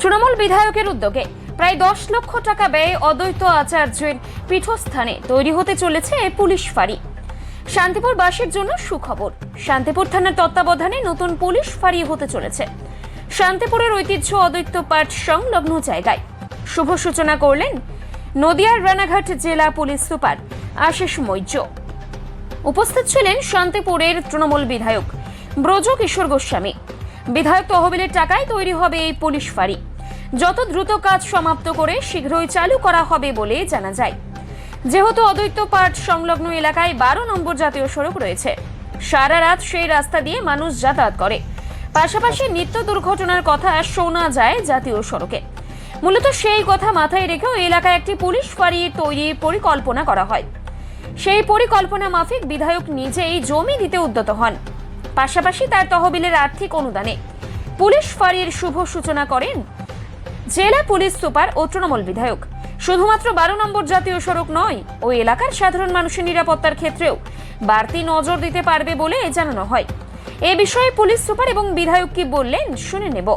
তৃণমূল বিধায়কের উদ্যোগে প্রায় দশ লক্ষ টাকা ব্যয়ে অদ্বৈত আচার্যের পীঠস্থানে তৈরি হতে চলেছে পুলিশ ফাঁড়ি। শান্তিপুর বাসের জন্য সুখবর। শান্তিপুর থানার তত্ত্বাবধানে নতুন পুলিশ ফাঁড়ি হতে চলেছে। শান্তিপুরের ঐতিহ্য অদ্বৈত পাঠ সংলগ্ন জায়গায়। শুভ সূচনা করলেন নদিয়ার রানাঘাট জেলা পুলিশ সুপার আশিস মৈর্য উপস্থিত ছিলেন শান্তিপুরের তৃণমূল বিধায়ক ব্রজ কিশোর গোস্বামী। বিধায়ক তহবিলের টাকায় তৈরি হবে এই পুলিশ ফাঁড়ি। যত দ্রুত কাজ সমাপ্ত করে শীঘ্রই চালু করা হবে বলে জানা যায়। যেহেতু অদ্বৈত পাঠ সংলগ্ন এলাকায় বারো নম্বর জাতীয় সড়ক রয়েছে, সারা রাত সেই রাস্তা দিয়ে মানুষ যাতায়াত করে। পাশাপাশি নিত্য দুর্ঘটনার কথা শোনা যায় জাতীয় সড়কে। মূলত সেই কথা মাথায় রেখেও এলাকায় একটি পুলিশ ফাঁড়ি তৈরির পরিকল্পনা করা হয়। সেই পরিকল্পনা মাফিক বিধায়ক নিজেই জমি দিতে উদ্যত হন। পাশাপাশি তার তহবিলের আর্থিক অনুদানে পুলিশ ফাঁড়ির শুভ সূচনা করেন জেলা পুলিশ সুপার ও তৃণমূল বিধায়ক। শুধুমাত্র বারো নম্বর জাতীয় সড়ক নয়, ওই এলাকার সাধারণ মানুষের নিরাপত্তার ক্ষেত্রেও বাড়তি নজর দিতে পারবে বলে জানানো হয়। এ বিষয়ে পুলিশ সুপার এবং বিধায়ক কি বললেন, শুনে নেব।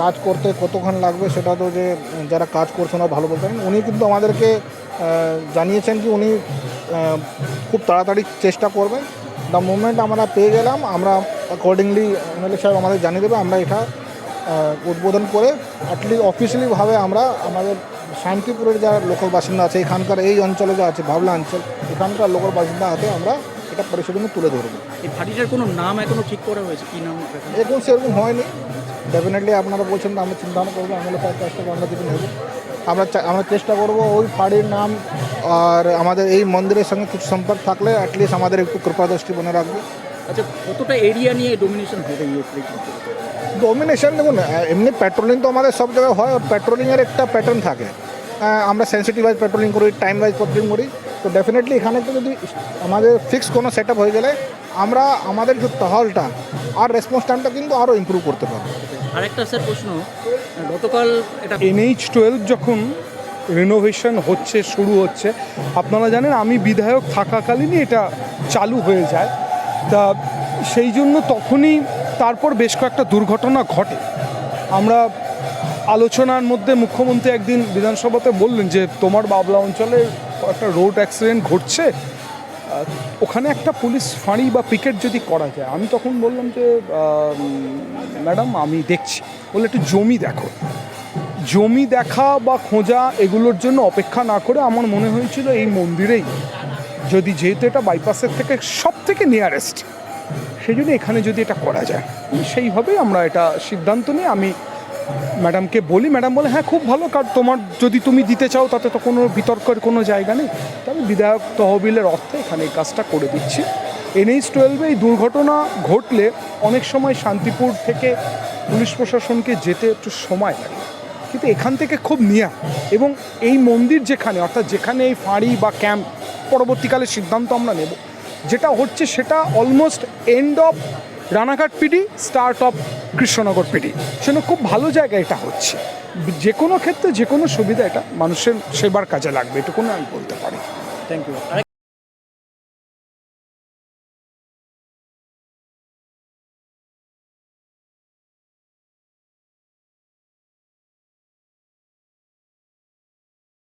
কাজ করতে কতক্ষণ লাগবে সেটা তো যে, যারা কাজ করছেন ওরা ভালো বলতে উনি কিন্তু আমাদেরকে জানিয়েছেন কি উনি খুব তাড়াতাড়ি চেষ্টা করবেন। দ্য মুভমেন্ট আমরা পেয়ে গেলাম, আমরা অ্যাকর্ডিংলি এমএলএ সাহেব আমাদের জানিয়ে দেবে, আমরা এটা উদ্বোধন করে অ্যাটলিস্ট অফিসিয়ালিভাবে আমরা আমাদের শান্তিপুরের যারা লোকাল বাসিন্দা আছে এখানকার এই অঞ্চলে যা আছে ভাবলা অঞ্চল এখানকার লোকাল বাসিন্দা হাতে আমরা এটা পরিষদের তুলে ধরবো। এই কোনো নাম এখনও ঠিক করা হয়েছে? কি নাম এখন? সেরকম হয়নি। ডেফিনেটলি আপনারা বলছেন আমরা চিন্তা ভাবনা করব সাহেব কাছ থেকে আমরা কিছু নেব। আমরা আমরা চেষ্টা করব ওই ফাঁড়ির নাম আর আমাদের এই মন্দিরের সঙ্গে কিছু সম্পর্ক থাকলে অ্যাটলিস্ট আমাদের একটু কৃপাদৃষ্টি মনে রাখবে। আচ্ছা কতটা এরিয়া নিয়ে ডোমিনেশন হবে এলাকায়? ডোমিনেশন দেখুন এমনি পেট্রোলিং তো আমাদের সব জায়গায় হয় আর পেট্রোলিংয়ের একটা প্যাটার্ন থাকে। আমরা সেন্সিটিভ ওয়াইজ পেট্রোলিং করি টাইম ওয়াইজ পেট্রোলিং করি। তো ডেফিনেটলি এখানে তো যদি আমাদের ফিক্স কোনো সেট হয়ে গেলে আমরা আমাদের যে টহলটা আর রেসপন্স টাইমটা কিন্তু আরও ইমপ্রুভ করতে পারব। আর একটা স্যার প্রশ্ন গতকাল এটা এনএইচ টুয়েলভ যখন রিনোভেশন হচ্ছে শুরু হচ্ছে আপনারা জানেন আমি বিধায়ক থাকাকালীনই এটা চালু হয়ে যায়। তা সেই জন্য তখনই তারপর বেশ কয়েকটা দুর্ঘটনা ঘটে। আমরা আলোচনার মধ্যে মুখ্যমন্ত্রী একদিন বিধানসভাতে বললেন যে, তোমার বাবলা অঞ্চলে একটা রোড অ্যাক্সিডেন্ট ঘটছে ওখানে একটা পুলিশ ফাঁড়ি বা পিকেট যদি করা যায়। আমি তখন বললাম যে ম্যাডাম, আমি দেখছি। বলে, একটু জমি দেখো। জমি দেখা বা খোঁজা এগুলোর জন্য অপেক্ষা না করে আমার মনে হয়েছিল এই মন্দিরেই যদি যেহেতু এটা বাইপাসের থেকে সব থেকে নিয়ারেস্ট সেই জন্য এখানে যদি এটা করা যায় সেইভাবেই আমরা এটা সিদ্ধান্ত নিই আমি ম্যাডামকে বলি ম্যাডাম বলে হ্যাঁ খুব ভালো, কারণ তোমার যদি তুমি দিতে চাও, তাতে তো কোনো বিতর্কের কোনো জায়গা নেই। তবে বিধায়ক তহবিলের অর্থে এখানে এই কাজটা করে দিচ্ছি। এনএইচ টুয়েলভে এই দুর্ঘটনা ঘটলে অনেক সময় শান্তিপুর থেকে পুলিশ প্রশাসনকে যেতে একটু সময় লাগে। কিন্তু এখান থেকে খুব নিয়া এবং এই মন্দির যেখানে, অর্থাৎ যেখানে এই ফাঁড়ি বা ক্যাম্প পরবর্তীকালে সিদ্ধান্ত আমরা নেব। যেটা হচ্ছে সেটা almost end of Ranaghat PD start of Krishnanagar PD সেজন্য খুব ভালো জায়গা এটা হচ্ছে। যে কোনো ক্ষেত্রে যে কোনো সুবিধা এটা মানুষের সেবার কাজে লাগবে এটুকুন আমি বলতে পারি। Thank you